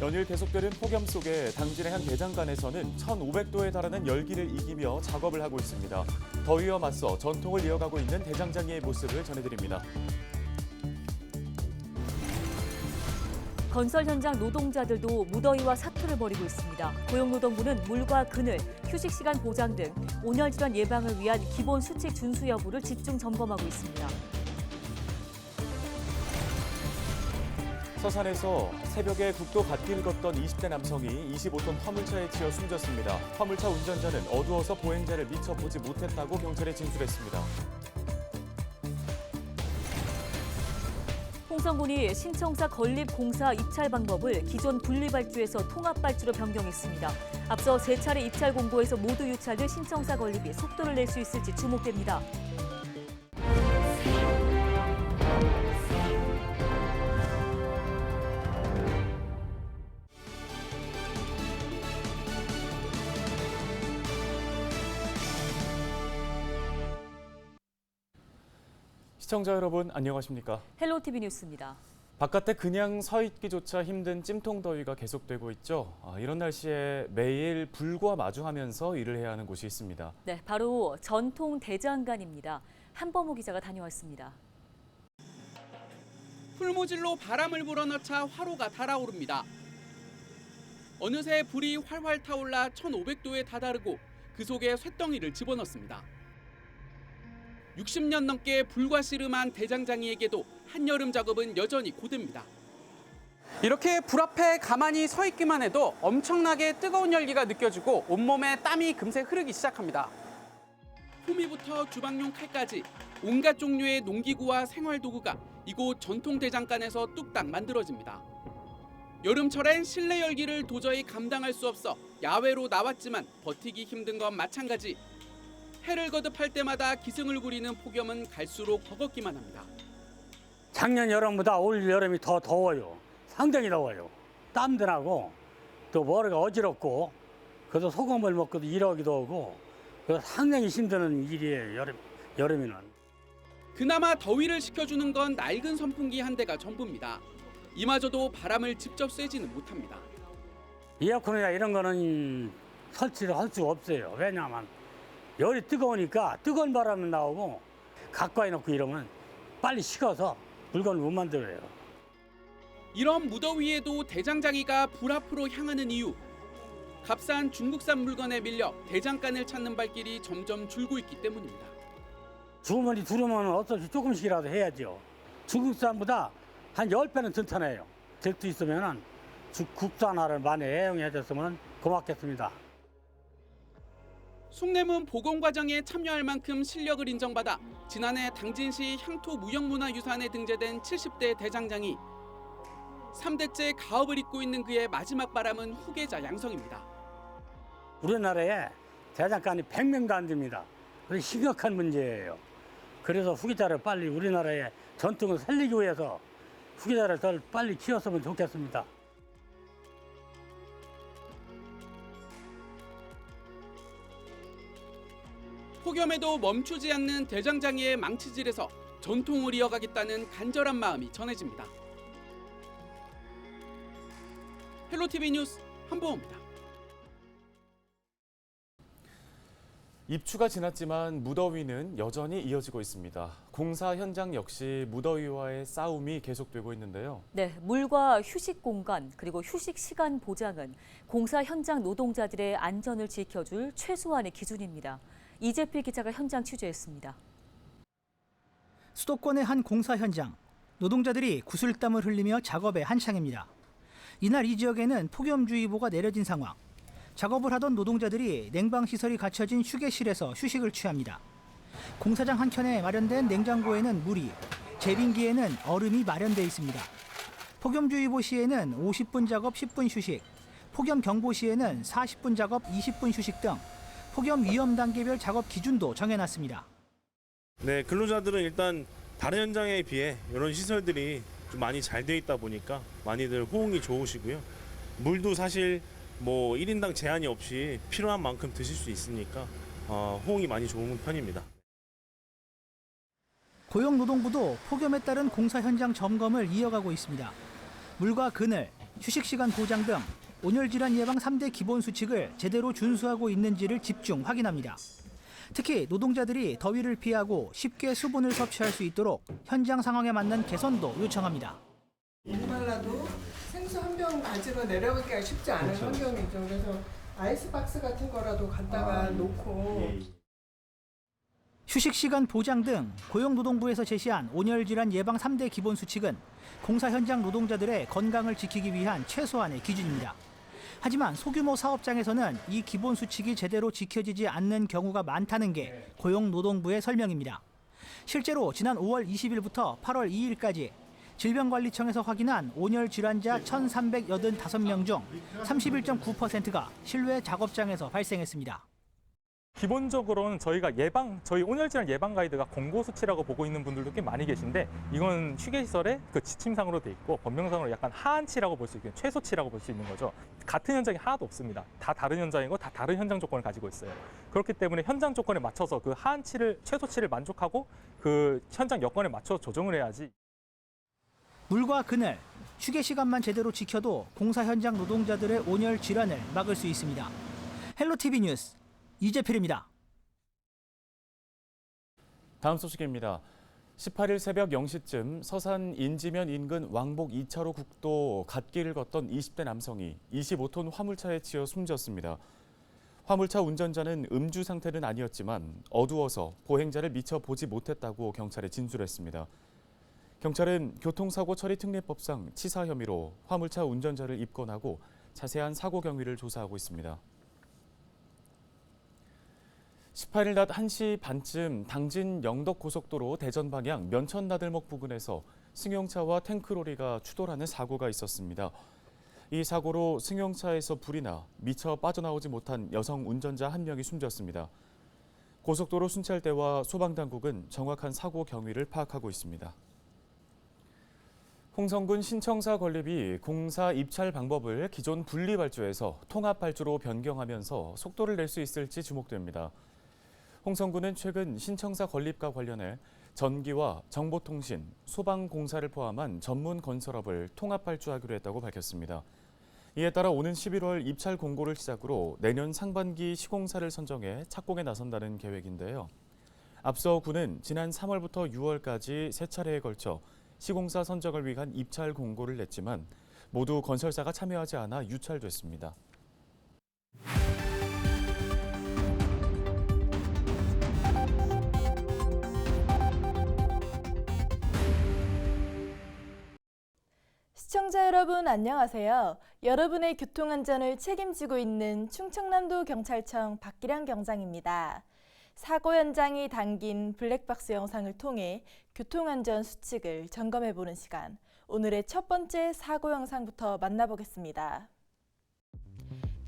연일 계속되는 폭염 속에 당진의 한 대장간에서는 1,500도에 달하는 열기를 이기며 작업을 하고 있습니다. 더위와 맞서 전통을 이어가고 있는 대장장이의 모습을 전해드립니다. 건설 현장 노동자들도 무더위와 사투를 벌이고 있습니다. 고용노동부는 물과 그늘, 휴식 시간 보장 등 온열 질환 예방을 위한 기본 수칙 준수 여부를 집중 점검하고 있습니다. 서산에서 새벽에 국도 갓길 걷던 20대 남성이 25톤 화물차에 치여 숨졌습니다. 화물차 운전자는 어두워서 보행자를 미처 보지 못했다고 경찰에 진술했습니다. 홍성군이 신청사 건립 공사 입찰 방법을 기존 분리발주에서 통합발주로 변경했습니다. 앞서 세 차례 입찰 공고에서 모두 유찰될 신청사 건립이 속도를 낼 수 있을지 주목됩니다. 시청자 여러분 안녕하십니까? 헬로티비 뉴스입니다. 바깥에 그냥 서 있기조차 힘든 찜통 더위가 계속되고 있죠. 아, 이런 날씨에 매일 불과 마주하면서 일을 해야 하는 곳이 있습니다. 네, 바로 전통 대장간입니다. 한범호 기자가 다녀왔습니다. 풀무질로 바람을 불어넣자 화로가 달아오릅니다. 어느새 불이 활활 타올라 1,500도에 다다르고 그 속에 쇳덩이를 집어넣습니다. 60년 넘게 불과 씨름한 대장장이에게도 한여름 작업은 여전히 고됩니다. 이렇게 불 앞에 가만히 서 있기만 해도 엄청나게 뜨거운 열기가 느껴지고 온몸에 땀이 금세 흐르기 시작합니다. 호미부터 주방용 칼까지 온갖 종류의 농기구와 생활도구가 이곳 전통 대장간에서 뚝딱 만들어집니다. 여름철엔 실내 열기를 도저히 감당할 수 없어 야외로 나왔지만 버티기 힘든 건 마찬가지. 해를 거듭할 때마다 기승을 부리는 폭염은 갈수록 버겁기만 합니다. 작년 여름보다 올 여름이 더 더워요. 상당히 더워요. 땀도 나고 또 머리가 어지럽고 그래서 소금을 먹고도 일하기도 하고 그래서 상당히 힘드는 일이에요. 여름 여름에는. 그나마 더위를 식혀주는 건 낡은 선풍기 한 대가 전부입니다. 이마저도 바람을 직접 쐬지는 못합니다. 에어컨이나 이런 거는 설치를 할 수가 없어요. 왜냐하면 열이 뜨거우니까 뜨거운 바람이 나오고 가까이 놓고 이러면 빨리 식어서 물건을 못 만들어요. 이런 무더위에도 대장장이가 불 앞으로 향하는 이유. 값싼 중국산 물건에 밀려 대장간을 찾는 발길이 점점 줄고 있기 때문입니다. 주머니 두르면 어떻게 조금씩이라도 해야죠. 중국산보다 한 10배는 튼튼해요. 될 수 있으면 국산화를 많이 애용해 줬으면 고맙겠습니다. 숭례문 복원 과정에 참여할 만큼 실력을 인정받아 지난해 당진시 향토 무형문화유산에 등재된 70대 대장장이 3대째 가업을 잇고 있는 그의 마지막 바람은 후계자 양성입니다. 우리나라에 대장간이 100명도 안 됩니다. 그래서 심각한 문제예요. 그래서 후기자를 빨리 우리나라의 전통을 살리기 위해서 후기자를 더 빨리 키웠으면 좋겠습니다. 폭염에도 멈추지 않는 대장장이의 망치질에서 전통을 이어가겠다는 간절한 마음이 전해집니다. 헬로티비 뉴스 한보호입니다. 입추가 지났지만 무더위는 여전히 이어지고 있습니다. 공사 현장 역시 무더위와의 싸움이 계속되고 있는데요. 네, 물과 휴식 공간 그리고 휴식 시간 보장은 공사 현장 노동자들의 안전을 지켜줄 최소한의 기준입니다. 이재필 기자가 현장 취재했습니다. 수도권의 한 공사 현장. 노동자들이 구슬땀을 흘리며 작업에 한창입니다. 이날 이 지역에는 폭염주의보가 내려진 상황. 작업을 하던 노동자들이 냉방시설이 갖춰진 휴게실에서 휴식을 취합니다. 공사장 한켠에 마련된 냉장고에는 물이, 제빙기에는 얼음이 마련돼 있습니다. 폭염주의보 시에는 50분 작업 10분 휴식, 폭염 경보 시에는 40분 작업 20분 휴식 등 폭염 위험 단계별 작업 기준도 정해놨습니다. 네, 근로자들은 일단 다른 현장에 비해 이런 시설들이 좀 많이 잘 되어 있다 보니까 많이들 호응이 좋으시고요. 물도 사실 뭐 1인당 제한이 없이 필요한 만큼 드실 수 있으니까 어, 호응이 많이 좋은 편입니다. 고용노동부도 폭염에 따른 공사 현장 점검을 이어가고 있습니다. 물과 그늘, 휴식 시간 보장 등 온열 질환 예방 3대 기본 수칙을 제대로 준수하고 있는지를 집중 확인합니다. 특히 노동자들이 더위를 피하고 쉽게 수분을 섭취할 수 있도록 현장 상황에 맞는 개선도 요청합니다. 목말라도 생수 한 병 가지고 내려가기가 쉽지 않은 환경이죠. 그래서 아이스박스 같은 거라도 갖다가 놓고 휴식 시간 보장 등 고용노동부에서 제시한 온열 질환 예방 3대 기본 수칙은 공사 현장 노동자들의 건강을 지키기 위한 최소한의 기준입니다. 하지만 소규모 사업장에서는 이 기본 수칙이 제대로 지켜지지 않는 경우가 많다는 게 고용노동부의 설명입니다. 실제로 지난 5월 20일부터 8월 2일까지 질병관리청에서 확인한 온열 질환자 1,385명 중 31.9%가 실외 작업장에서 발생했습니다. 기본적으로는 저희가 예방, 저희 온열질환 예방 가이드가 공고 수치라고 보고 있는 분들도 꽤 많이 계신데 이건 휴게시설의 그 지침상으로 돼 있고 법명상으로 약간 하한치라고 볼 수 있는 최소치라고 볼 수 있는 거죠. 같은 현장이 하나도 없습니다. 다 다른 현장이고 다 다른 현장 조건을 가지고 있어요. 그렇기 때문에 현장 조건에 맞춰서 그 하한치를 최소치를 만족하고 그 현장 여건에 맞춰 조정을 해야지 물과 그늘, 휴게 시간만 제대로 지켜도 공사 현장 노동자들의 온열 질환을 막을 수 있습니다. 헬로티비 뉴스 이재필입니다. 다음 소식입니다. 18일 새벽 0시쯤 서산 인지면 인근 왕복 2차로 국도 갓길을 걷던 20대 남성이 25톤 화물차에 치여 숨졌습니다. 화물차 운전자는 음주 상태는 아니었지만 어두워서 보행자를 미처 보지 못했다고 경찰에 진술했습니다. 경찰은 교통사고 처리 특례법상 치사 혐의로 화물차 운전자를 입건하고 자세한 사고 경위를 조사하고 있습니다. 18일 낮 1시 반쯤 당진 영덕 고속도로 대전 방향 면천 나들목 부근에서 승용차와 탱크로리가 추돌하는 사고가 있었습니다. 이 사고로 승용차에서 불이 나 미처 빠져나오지 못한 여성 운전자 한 명이 숨졌습니다. 고속도로 순찰대와 소방당국은 정확한 사고 경위를 파악하고 있습니다. 홍성군 신청사 건립이 공사 입찰 방법을 기존 분리 발주에서 통합 발주로 변경하면서 속도를 낼 수 있을지 주목됩니다. 홍성군은 최근 신청사 건립과 관련해 전기와 정보통신, 소방공사를 포함한 전문 건설업을 통합 발주하기로 했다고 밝혔습니다. 이에 따라 오는 11월 입찰 공고를 시작으로 내년 상반기 시공사를 선정해 착공에 나선다는 계획인데요. 앞서 군은 지난 3월부터 6월까지 세 차례에 걸쳐 시공사 선정을 위한 입찰 공고를 냈지만 모두 건설사가 참여하지 않아 유찰됐습니다. 시청자 여러분 안녕하세요. 여러분의 교통 안전을 책임지고 있는 충청남도 경찰청 박기량 경장입니다. 사고 현장이 담긴 블랙박스 영상을 통해 교통 안전 수칙을 점검해 보는 시간. 오늘의 첫 번째 사고 영상부터 만나보겠습니다.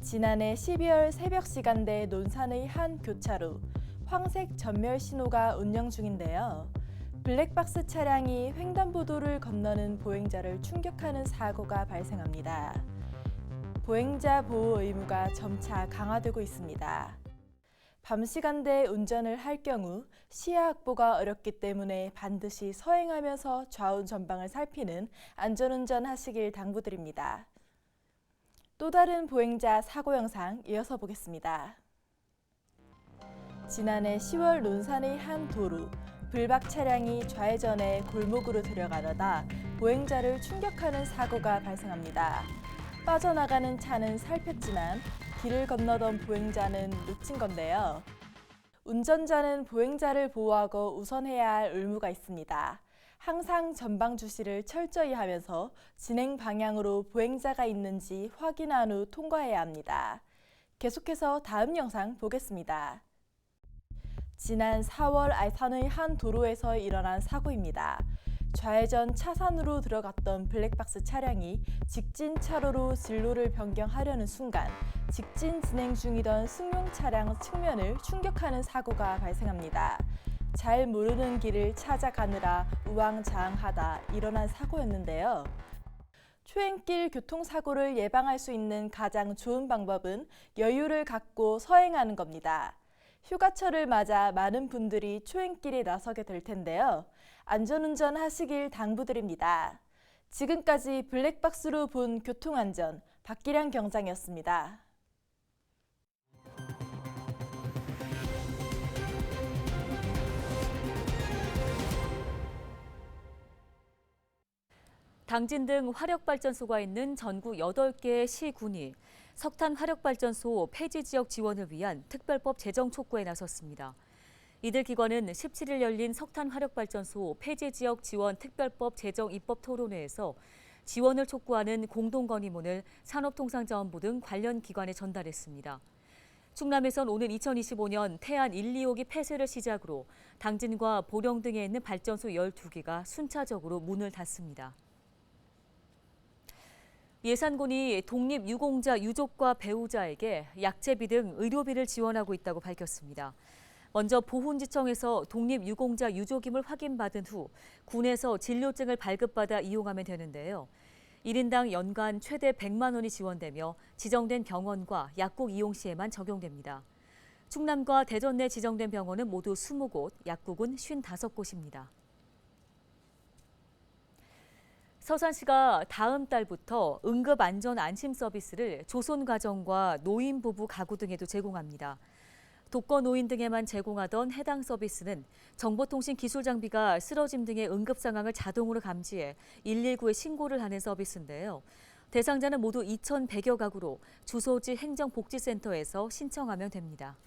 지난해 12월 새벽 시간대 논산의 한 교차로 황색 전멸 신호가 운영 중인데요. 블랙박스 차량이 횡단보도를 건너는 보행자를 충격하는 사고가 발생합니다. 보행자 보호 의무가 점차 강화되고 있습니다. 밤 시간대에 운전을 할 경우 시야 확보가 어렵기 때문에 반드시 서행하면서 좌우 전방을 살피는 안전운전 하시길 당부드립니다. 또 다른 보행자 사고 영상 이어서 보겠습니다. 지난해 10월 논산의 한 도로 불박 차량이 좌회전해 골목으로 들어가려다 보행자를 충격하는 사고가 발생합니다. 빠져나가는 차는 살폈지만 길을 건너던 보행자는 놓친 건데요. 운전자는 보행자를 보호하고 우선해야 할 의무가 있습니다. 항상 전방 주시를 철저히 하면서 진행 방향으로 보행자가 있는지 확인한 후 통과해야 합니다. 계속해서 다음 영상 보겠습니다. 지난 4월 알산의 한 도로에서 일어난 사고입니다. 좌회전 차선으로 들어갔던 블랙박스 차량이 직진 차로로 진로를 변경하려는 순간 직진 진행 중이던 승용 차량 측면을 충격하는 사고가 발생합니다. 잘 모르는 길을 찾아가느라 우왕좌왕하다 일어난 사고였는데요. 초행길 교통사고를 예방할 수 있는 가장 좋은 방법은 여유를 갖고 서행하는 겁니다. 휴가철을 맞아 많은 분들이 초행길에 나서게 될 텐데요. 안전운전 하시길 당부드립니다. 지금까지 블랙박스로 본 교통안전 박기량 경장이었습니다. 당진 등 화력발전소가 있는 전국 8개의 시군이 석탄 화력발전소 폐지 지역 지원을 위한 특별법 제정 촉구에 나섰습니다. 이들 기관은 17일 열린 석탄 화력발전소 폐지 지역 지원 특별법 제정 입법 토론회에서 지원을 촉구하는 공동 건의문을 산업통상자원부 등 관련 기관에 전달했습니다. 충남에선 오는 2025년 태안 1, 2호기 폐쇄를 시작으로 당진과 보령 등에 있는 발전소 12기가 순차적으로 문을 닫습니다. 예산군이 독립 유공자 유족과 배우자에게 약제비 등 의료비를 지원하고 있다고 밝혔습니다. 먼저 보훈지청에서 독립 유공자 유족임을 확인받은 후 군에서 진료증을 발급받아 이용하면 되는데요. 1인당 연간 최대 100만 원이 지원되며 지정된 병원과 약국 이용 시에만 적용됩니다. 충남과 대전 내 지정된 병원은 모두 20곳, 약국은 55곳입니다. 서산시가 다음 달부터 응급안전안심 서비스를 조손가정과 노인 부부 가구 등에도 제공합니다. 독거 노인 등에만 제공하던 해당 서비스는 정보통신 기술 장비가 쓰러짐 등의 응급 상황을 자동으로 감지해 119에 신고를 하는 서비스인데요. 대상자는 모두 2,100여 가구로 주소지 행정복지센터에서 신청하면 됩니다.